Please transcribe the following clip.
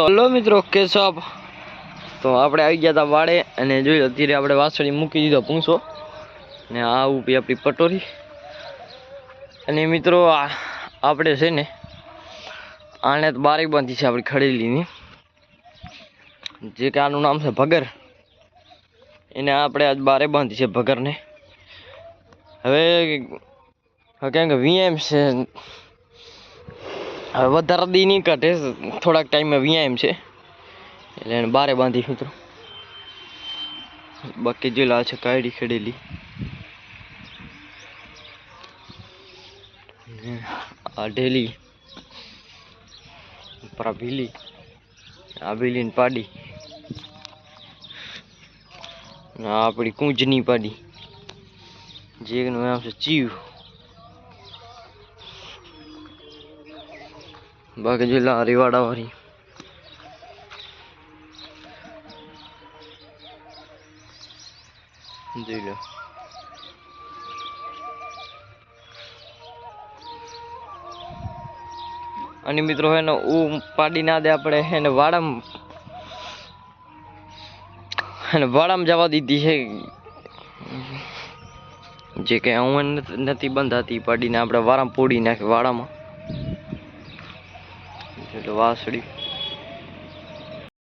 તો હલો મિત્રો કેશવ તો આપણે આવી ગયા હતા વાડે અને જોયું, અત્યારે આપણે વાસળી મૂકી દીધો પૂંછો ને આ ઊભી આપણી પટોરી. અને મિત્રો આપણે છે ને, આને તો બારી બાંધી છે આપણી ખડેલીની. જે કે આનું નામ છે ભગર. એને આપણે આજ બારે બાંધી છે ભગરને. હવે કેમ કે વીએમ છે હવે વધારે દી નહીં કાઢે, થોડાક ટાઈમે વ્યાયામ છે. એટલે એને બારે બાંધી મિત્રો બાકી જે લા છે કાયડી ખેડેલી. આ ઢેલી, ઉપર આ ભીલી આ ભીલીની પાડી આપણી કુંજની પાડી. જેનું નામ છે ચીવ. બાકી જો લારી વાળા વાળી. જોઈ લો. અને મિત્રો એને ઉ પાડી ના દે આપણે એને વાડામાં. એને વાડામાં જવા દીધી છે. જે કે હું નથી બંધાતી, પાડીને આપણે વારામાં પોડી નાખી, વાડામાં. એટલે વાસળી.